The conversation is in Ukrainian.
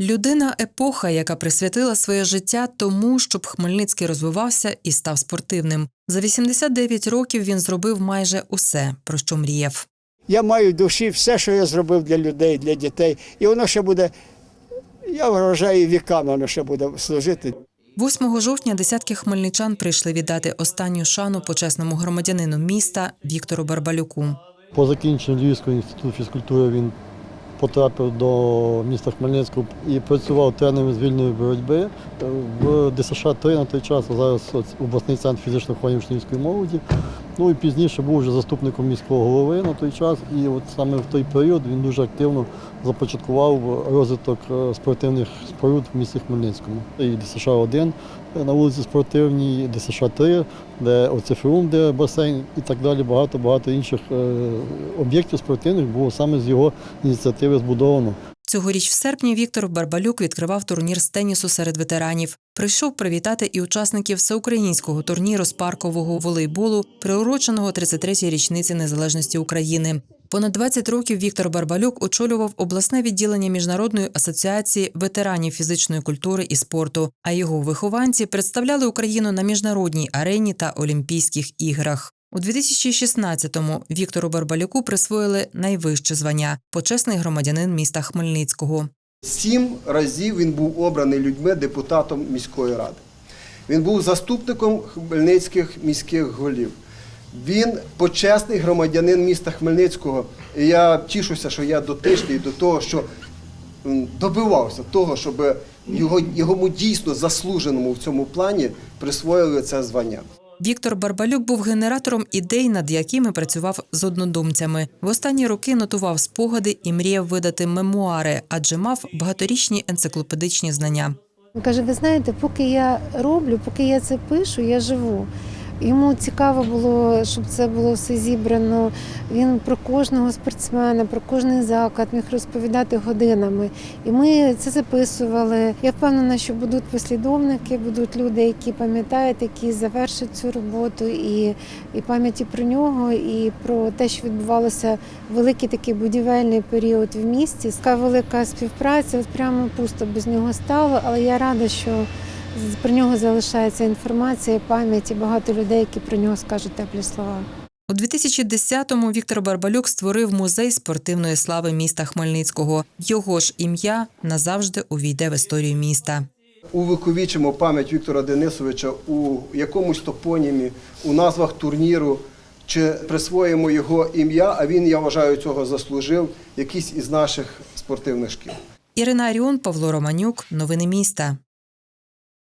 Людина епоха, яка присвятила своє життя тому, щоб Хмельницький розвивався і став спортивним. За 89 років він зробив майже усе, про що мріяв. Я маю в душі все, що я зробив для людей, для дітей. І воно ще буде, я вважаю, віками воно ще буде служити. 8 жовтня десятки хмельничан прийшли віддати останню шану почесному громадянину міста Віктору Барбалюку. По закінченню Львівського інституту фізкультури він потрапив до міста Хмельницького і працював тренером з вільної боротьби в ДСШ 3 на той час, а зараз обласний центр фізичного виховання учнівської молоді. Ну і пізніше був вже заступником міського голови на той час. І от саме в той період він дуже активно започаткував розвиток е, спортивних споруд в місті Хмельницькому. І ДСШ 1 на вулиці Спортивній, ДСШ 3 де оцифрум, де басейн і так далі. Багато багато інших е, об'єктів спортивних було саме з його ініціативи збудовано. Цьогоріч в серпні Віктор Барбалюк відкривав турнір з тенісу серед ветеранів. Прийшов привітати і учасників всеукраїнського турніру з паркового волейболу, приуроченого 33-й річниці незалежності України. Понад 20 років Віктор Барбалюк очолював обласне відділення Міжнародної асоціації ветеранів фізичної культури і спорту, а його вихованці представляли Україну на міжнародній арені та Олімпійських іграх. У 2016-му Віктору Барбалюку присвоїли найвище звання почесний громадянин міста Хмельницького. Сім разів він був обраний людьми депутатом міської ради. Він був заступником хмельницьких міських голів. Він почесний громадянин міста Хмельницького. І я тішуся, що я дотичний до того, що добивався того, щоб його, йому дійсно заслуженому в цьому плані присвоїли це звання. Віктор Барбалюк був генератором ідей, над якими працював з однодумцями. В останні роки нотував спогади і мріяв видати мемуари, адже мав багаторічні енциклопедичні знання. Він каже: ви знаєте, поки я роблю, поки я це пишу, я живу. Йому цікаво було, щоб це було все зібрано. Він про кожного спортсмена, про кожний заклад міг розповідати годинами. І ми це записували. Я впевнена, що будуть послідовники, будуть люди, які пам'ятають, які завершать цю роботу, і, і пам'яті про нього, і про те, що відбувалося великий такий будівельний період в місті. Така велика співпраця, от прямо пусто без нього стало, але я рада, що про нього залишається інформація, пам'ять і багато людей, які про нього скажуть теплі слова. У 2010-му Віктор Барбалюк створив музей спортивної слави міста Хмельницького. Його ж ім'я назавжди увійде в історію міста. увековічимо пам'ять Віктора Денисовича у якомусь топонімі, у назвах турніру, чи присвоїмо його ім'я, а він, я вважаю, цього заслужив, якийсь із наших спортивних шкіл. Ірина Аріон, Павло Романюк. Новини міста.